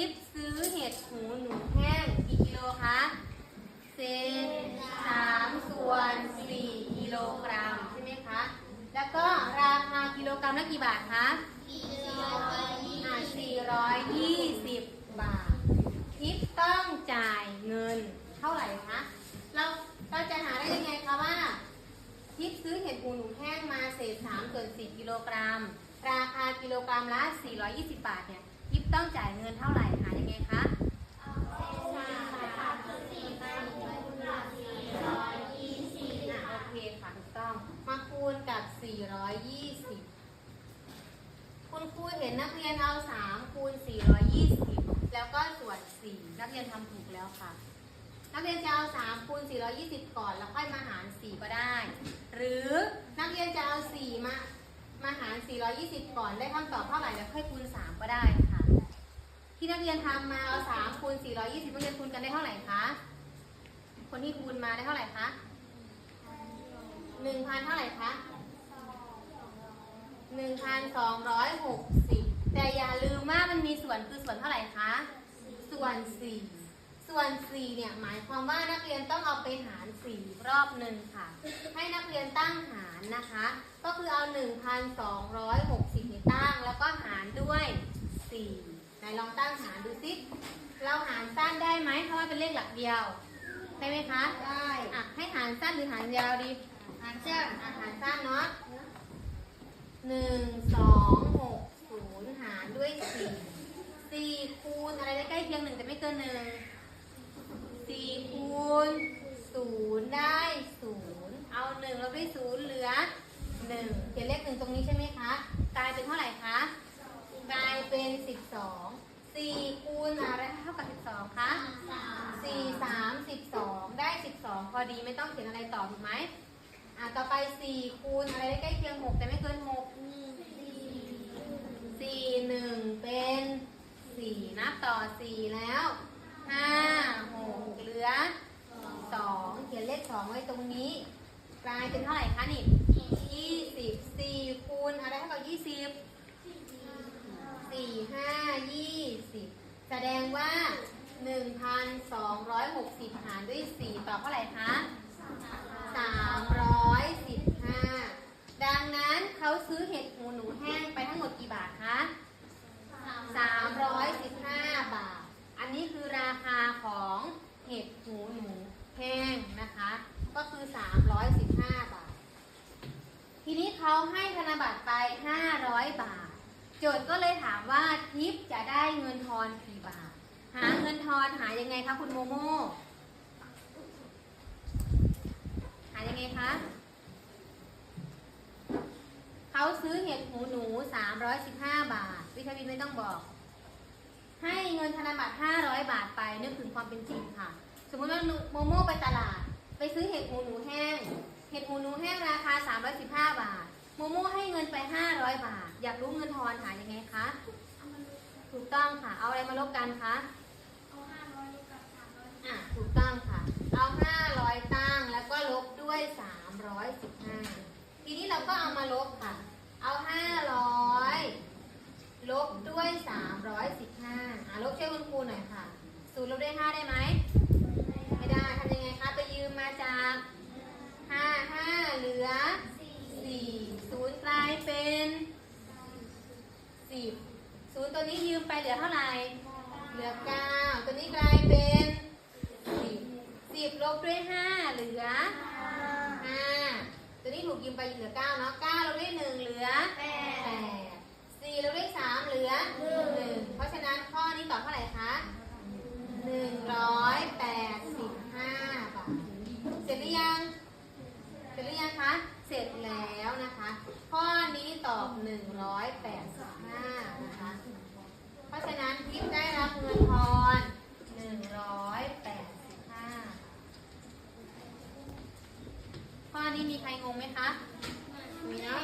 ทิปซื้อเห็ดหูหนูแห้งกี่กิโลคะเศษสามส่วนสี่กิโลกรัมใช่ไหมคะ แล้วก็ราคากิโลกรัมละกี่บาทคะสี่ร้อยยี่สิบบาททิปต้องจ่ายเงินเท่าไหร่คะ เราเราจะหาได้ยังไงคะว่าทิปซื้อเห็ดหูหนูแห้งมาเศษ3ส่วน4กิโลกรัม ราคากิโลกรัมละ420บาทเนี่ย ทิปต้องจ่ายเงินเท่าไหร่หายังไงคะอะโอเคค่ะถูกต้อง มาคูณกับ 420 คุณครูเห็นนักเรียนเอา 3 คูณ 420 แล้วก็ส่วน 4 นักเรียนทำถูกแล้วค่ะ นักเรียนจะเอา 3 คูณ 420 ก่อน แล้วค่อยมาหาร 4 ก็ได้ หรือนักเรียนจะเอา 4 มา มาหาร 420 ก่อน ได้คำตอบเท่าไหร่แล้วค่อยคูณ 3 ก็ได้ ที่นักเรียนทำมาเอา3คูณ420นักเรียนคูณกันได้เท่าไหร่คะ คนที่คูณมาได้เท่าไหร่คะ1,000เท่าไหร่คะ1,260แต่อย่าลืมว่ามันมีส่วนคือส่วนเท่าไหร่คะ ส่วน4ส่วน4เนี่ยหมายความว่านักเรียนต้องเอาไปหาร4รอบหนึ่งค่ะ ให้นักเรียนตั้งหารนะคะ ก็คือเอา1,260นี่ตั้งแล้วก็หารด้วย4ไห นลองตั้งหารดูสิเราหารสั้นได้ไหมเพราะว่าเป็นเลขหลักเดียวได้ไหมคะ ได้อะให้หารสั้นหรือหารยาวดีหารสั้นอะหารสั้นเนาะหนึ่งสองหกศูนย์หารด้วยสี่สี่คูณอะไรได้ใกล้เคียงหนึ่งแต่ไม่เกินหนึ่งสี่คูณศูนย์ได้ศูนย์เอาหนึ่งลบด้วยศูนย์เหลือหนึ่งเขียนเลขหนึ่งตรงนี้ใช่ไหมคะ กลายเป็นเท่าไหร่คะ กลายเป็นสิบสองสี่คูณอะไรเท่ากับสิบสองคะสี่สามสิบสองได้สิบสองพอดีไม่ต้องเขียนอะไรต่อถูกไหมอะต่อไปสี่คูณอะไรได้ใกล้เคียงหกแต่ไม่เกินหกสี่หนึ่งเป็นสี่นับต่อสี่แล้วห้าหกเหลือสองเขียนเลขสองไว้ตรงนี้ กลายเป็นเท่าไหร่คะนี่ยี่สิบสี่คูณอะไรเท่ากับยี่สิบ สี่ห้ายี่สิบแสดงว่าหนึ่งพันสองร้อยหกสิบหารด้วยสี่ตอบเท่าไหร่คะสามร้อยสิบห้าดังนั้นเขาซื้อเห็ดหูหนูแห้งไปทั้งหมดกี่บาทคะสามร้อยสิบห้าบาท อันนี้คือราคาของเห็ดหูหนูแห้งนะคะ ก็คือสามร้อยสิบห้าบาท ทีนี้เขาให้ธนบัตรไปห้าร้อยบาท โจทย์ก็เลยถามว่าทิปจะได้เงินทอนกี่บาท หาเงินทอนหายังไงคะคุณโมโมหายังไงคะเขาซื้อเห็ดหูหนู 315 บาท วิทยาวินไม่ต้องบอก ให้เงินธนบัตร 500 บาทไปนึกถึงความเป็นจริงค่ะ สมมติว่าโมโมไปตลาด ไปซื้อเห็ดหูหนูแห้ง เห็ดหูหนูแห้งราคา 315 บาท โมโม่ให้เงินไป 500 บาท อยากรู้เงินทอนหายังไงคะถูกต้องค่ะ เอาอะไรมาลบกันคะอะถูกต้องค่ะ เอา 500 ตั้งแล้วก็ลบด้วย 315 ทีนี้เราก็เอามาลบค่ะ เอา 500 ลบด้วย 315อะลบช่วยคุณครูหน่อยค่ะศูนย์ลบด้วย5ได้ไหมไม่ได้ทำยังไงคะ ไปยืมมาจาก 5 5 เหลือ 4 ศูนย์กลายเป็น 10ศูนย์ตัวนี้ยืมไปเหลือเท่าไหร่ เหลือ9ตัวนี้กลายเป็น10 10ลบด้วย5เหลือ5ตัวนี้ถูกยืมไปเหลือ9เนาะ9ลบด้วย1เหลือ8 4ลบด้วย3เหลือ1เพราะฉะนั้นข้อนี้ตอบเท่าไหร่คะ185บาทเสร็จหรือยังเสร็จหรือยังคะ เสร็จแล้วนะคะ ข้อนี้ตอบ185นะคะ เพราะฉะนั้นทิพย์ได้รับเงินทอนหนึ่งร้อยแปดห้าข้อนี้มีใครงงไหมคะ มีนะ